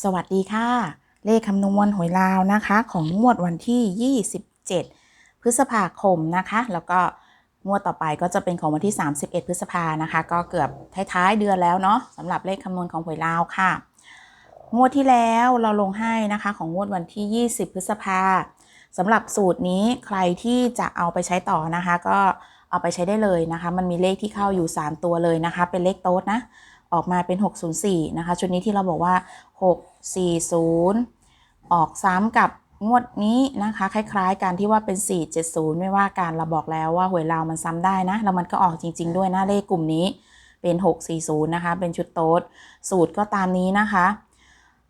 สวัสดีค่ะ เลขคำนวณหวยลาวนะคะ ของงวดวันที่ 27 พฤษภาคมนะคะ แล้วก็งวดต่อไปก็จะเป็นของวันที่ 31 พฤษภานะคะ ก็เกือบท้ายๆเดือนแล้วเนาะสำหรับเลขคำนวณของหวยลาวค่ะ งวดที่แล้วเราลงให้นะคะ ของงวดวันที่ 20 พฤษภาสำหรับสูตรนี้ใครที่จะเอาไปใช้ต่อนะคะ ก็เอาไปใช้ได้เลยนะคะ มันมีเลขที่เข้าอยู่ 3 ตัวเลยนะคะ เป็นเลขโต๊ดนะ ออกมาเป็น 604 นะคะ ชุดนี้ที่เราบอกว่า 640 ออกซ้ำกับงวดนี้นะคะ คล้ายๆกันที่ว่าเป็น 470 ไม่ว่าการเราบอกแล้วว่าหวยลาวมันซ้ำได้นะ แล้วมันก็ออกจริง ๆ ด้วยนะเลขกลุ่มนี้เป็น 640 นะคะ เป็นชุดโต๊ดสูตรก็ตามนี้นะคะ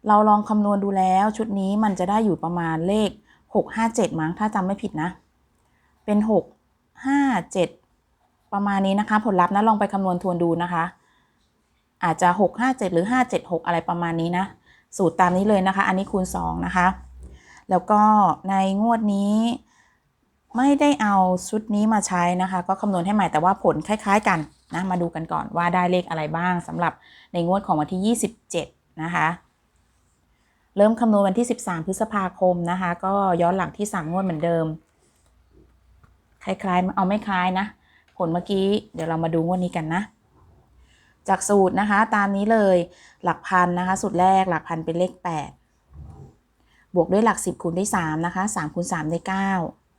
เราลองคำนวณดูแล้วชุดนี้มันจะได้อยู่ประมาณเลข 657 มั้งถ้าจำไม่ผิดนะ เป็น 657 ประมาณนี้นะคะ ผลลัพธ์นะลองไปคำนวณทวนดูนะคะ อาจจะ 657 หรือ 576 อะไรประมาณนี้นะ สูตรตามนี้เลยนะคะ อันนี้คูณ 2 นะคะ แล้วก็ในงวดนี้ไม่ได้เอาชุดนี้มาใช้นะคะ ก็คำนวณให้ใหม่แต่ว่าผลคล้าย ๆ กันนะมาดูกันก่อนว่าได้เลขอะไรบ้างสำหรับในงวดของวันที่ 27 นะคะ เริ่มคำนวณวันที่ 13 พฤษภาคมนะคะ ก็ย้อนหลังที่ 3 งวดเหมือนเดิม คล้ายๆ เอาไม่คล้ายนะ ผลเมื่อกี้เดี๋ยวเรามาดูงวดนี้กันนะ จากสูตรนะคะ ตามนี้เลยหลักพันนะคะสูตรแรกหลักพันเป็นเลข 8 บวกด้วยหลัก 10คูณด้วย3นะคะ3คูณ3ได้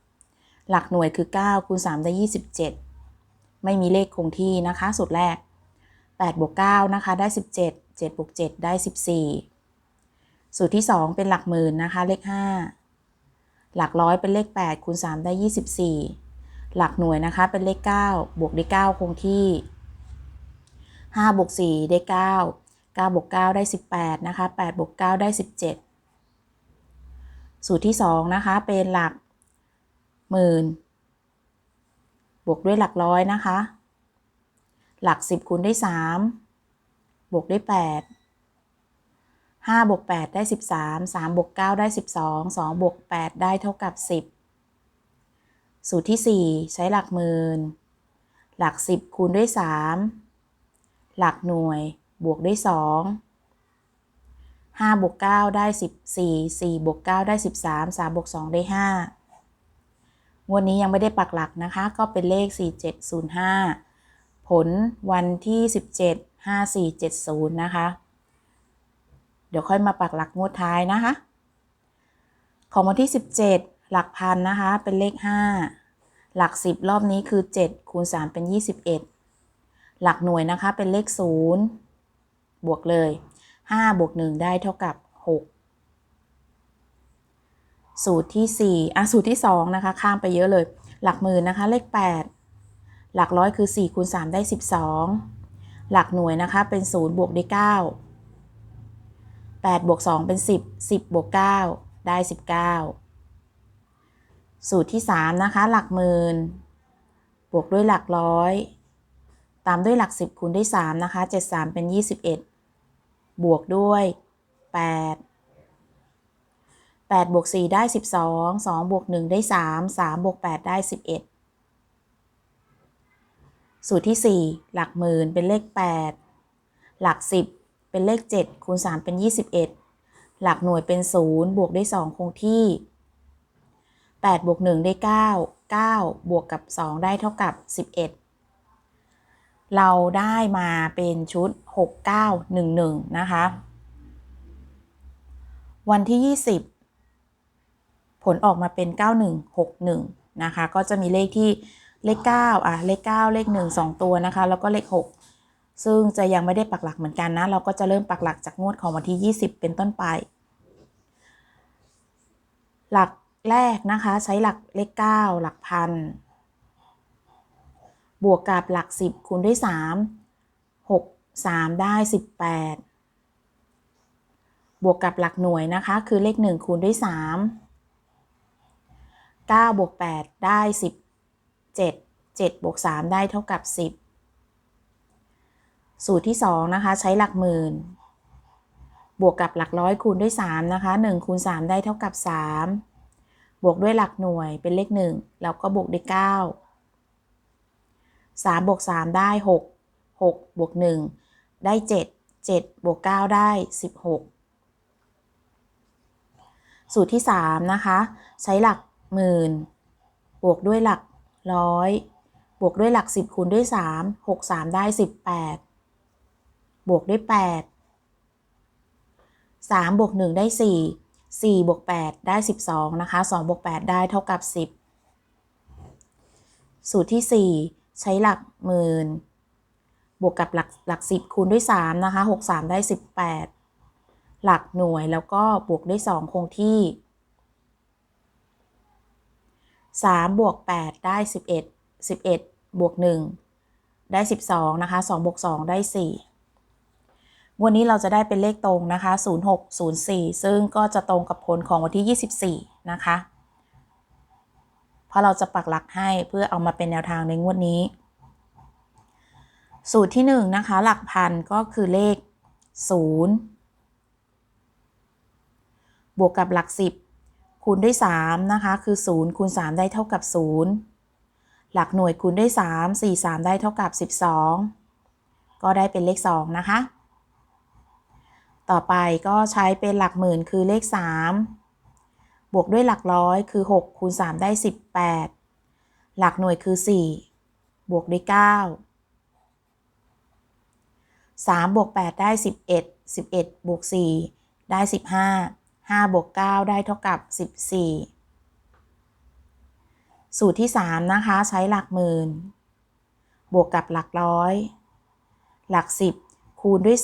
9 หลักหน่วยคือ9คูณ3ได้ 27 ไม่มีเลขคงที่นะคะสูตรแรก 8 บวก9นะคะได้ 17 7บวก7ได้ 14 สูตรที่ 2 เป็นหลักหมื่นนะคะเลข 5 หลักร้อยเป็นเลข 8คูณ3ได้ 24 หลักหน่วยนะคะเป็นเลข 9 บวกด้วย9คงที่ 5บวก4ได้ 9 9บวก9ได้ 18นะคะ8บวก9ได้ 17 สูตรที่ 2 นะคะ เป็นหลักหมื่นบวกด้วยหลักร้อยนะคะ หลัก 10คูณได้ 3 บวกด้วย 8 5บวก8ได้ 13 3บวก9ได้ 12 2บวก8ได้เท่ากับ 10 สูตรที่ 4 ใช้หลักหมื่นหลัก 10คูณด้วย 3 หลักหน่วยบวกด้วย 2 5บวก9ได้ 14 4บวก9ได้ 13 3บวก2ได้ 5 งวดนี้ยังไม่ได้ปักหลักนะคะ ก็เป็นเลข 4705 ผลวันที่ 17 5470 นะคะ เดี๋ยวค่อยมาปักหลักงวดท้ายนะคะ ของวันที่ 17 หลักพันนะคะ เป็นเลข 5 หลัก 10 รอบนี้คือ 7 คูณ 3 เป็น 21 หลักหน่วยนะคะเป็นเลข 0 บวกเลย 5 บวก 1 ได้เท่ากับ 6 สูตรที่ 4 อะ สูตรที่ 2 นะคะ ข้ามไปเยอะเลย หลักหมื่นนะคะ เลข 8 หลักร้อยคือ4คูณ3ได้ 12 หลักหน่วยนะคะเป็น 0 บวกได้9 8บวก2เป็น 10 10บวก9ได้ 19 สูตรที่ 3 นะคะ หลักหมื่น บวกด้วยหลักร้อย ตามด้วยหลัก 10คูณด้วย3นะคะ 7 3 เป็น 21 บวกด้วย 8 8บวก4ได้ 12 2บวก1ได้ 3 3บวก8ได้ 11 สูตรที่ 4 หลักหมื่นเป็นเลข 8 หลัก 10 เป็นเลข 7 คูณ 3 เป็น 21 หลักหน่วยเป็น 0 บวกด้วย 2 คงที่ 8 บวก 1 ได้ 9 9 บวกกับ 2 ได้เท่ากับ 11 เราได้มาเป็นชุด 6911 นะคะ วันที่ 20 ผลออกมาเป็น 9161 นะคะ ก็จะมีเลขที่เลข 9 อะ เลข 9 เลข 1 2 ตัวนะคะ แล้วก็เลข 6 ซึ่งจะยังไม่ได้ปักหลักเหมือนกันนะ เราก็จะเริ่มปักหลักจากงวดของวันที่ 20 เป็นต้นไป หลักแรกนะคะ ใช้หลักเลข 9 หลักพัน บวกกับหลัก 10 คูณด้วย 3 6 3 ได้ 18 บวกกับหลักหน่วยนะคะ คือเลข 1 คูณด้วย 3 9 บวก 8 ได้ 17 7 บวก 3 ได้เท่ากับ 10 สูตรที่ 2 นะคะ ใช้หลักหมื่น บวกกับหลักร้อยคูณด้วย 3 นะคะ 1 คูณ 3 ได้เท่ากับ 3 บวกด้วยหลักหน่วยเป็นเลข 1 แล้วก็บวกด้วย 9 3บวก3ได้ 6 6บวก1ได้ 7 7บวก9ได้ 16 สูตรที่ 3 นะคะ ใช้หลักหมื่นบวกด้วยหลักร้อยบวกด้วยหลัก 10คูณด้วย 3 6 3 ได้ 18 บวกด้วย 8 3บวก1ได้ 4 4บวก8ได้ 12 นะคะ2บวก8ได้เท่ากับ 10 สูตรที่ 4 ใช้หลักหมื่นบวกกับหลักหลัก10คูณด้วย3นะคะ6 3 ได้ 18 หลักหน่วยแล้วก็บวกด้วย 2 คงที่ 3 บวก 8 ได้ 11 11 บวก 1 ได้ 12 นะคะ 2 บวก 2 ได้ 4 วันนี้เราจะได้เป็นเลขตรงนะคะ 0604 ซึ่งก็จะตรงกับผลของวันที่ 24 นะคะ ราะเราจะปักหลักให้เพื่อเอามาเป็นแนวทางในงวดนี้ สูตรที่1นนะคะหลักพันก็คือเลข 0 บวกกับหลัก 10 คูณด้วย3นะคะคือ 0 คูณ 3 ได้เท่ากับ 0 หลักหน่วยคูณด้วย 3 4 3 ได้เท่ากับ 12 ก็ได้เป็นเลข 2 นะคะ ต่อไปก็ใช้เป็นหลักหมื่นคือเลข 3 บวกด้วยหลักร้อยคือ 6 คูณ 3 ได้ 18 หลักหน่วยคือ 4 บวกด้วย 9 3 บวก 8 ได้ 11 11 บวก 4 ได้ 15 5 บวก 9 ได้เท่ากับ 14 สูตรที่ 3 นะคะ ใช้หลักหมื่น บวกกับหลักร้อย หลัก 10 คูณด้วย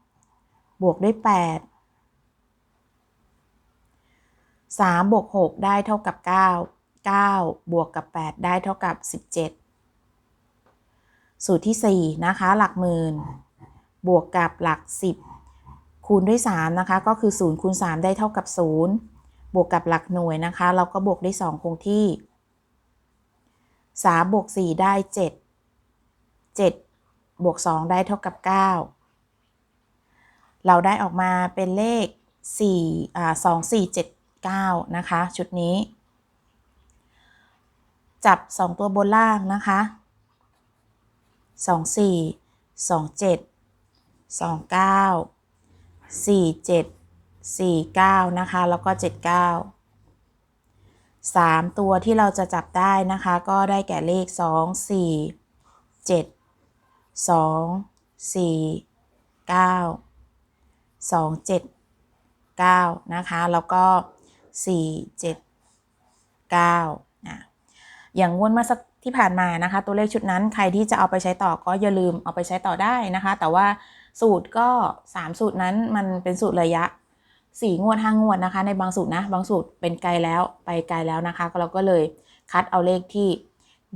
3 บวกด้วย 8 3บวก6ได้เท่ากับ 9 9 บวกกับ 8 ได้เท่ากับ 17 สูตรที่ 4 นะคะ หลักหมื่น บวกกับหลัก 10 คูณด้วย 3 นะคะ ก็คือ 0 คูณ 3 ได้เท่ากับ 0 บวกกับหลักหน่วยนะคะ เราก็บวกได้ 2 คงที่ 3 บวก 4 ได้ 7 7 บวก 2 ได้เท่ากับ 9 เราได้ออกมาเป็นเลข4อ่า2 4 7 9 นะคะ ชุดนี้ จับ 2 ตัวบนล่างนะคะ 2 4 2 7 2 9 4 7 4 9 นะคะ แล้วก็ 7 9 3 ตัวที่เราจะจับได้นะคะ ก็ได้แก่เลข 2 4 7 2 4 9 2 7 9 นะคะ แล้วก็ 4 7 9นะอย่างงวดเมื่อสักที่ผ่านมานะคะ ตัวเลขชุดนั้นใครที่จะเอาไปใช้ต่อก็อย่าลืมเอาไปใช้ต่อได้นะคะ แต่ว่าสูตรก็ 3 สูตรนั้นมันเป็นสูตรระยะ 4 งวด 5 งวดนะคะ ในบางสูตรนะ บางสูตรเป็นไกลแล้วไปไกลแล้วนะคะ เราก็เลยคัดเอาเลขที่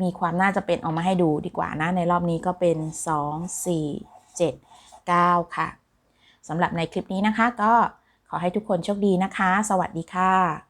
มีความน่าจะเป็นออกมาให้ดูดีกว่านะ ในรอบนี้ก็เป็น 2 4 7 9 ค่ะสำหรับในคลิปนี้นะคะก็ ขอให้ทุกคนโชคดีนะคะ สวัสดีค่ะ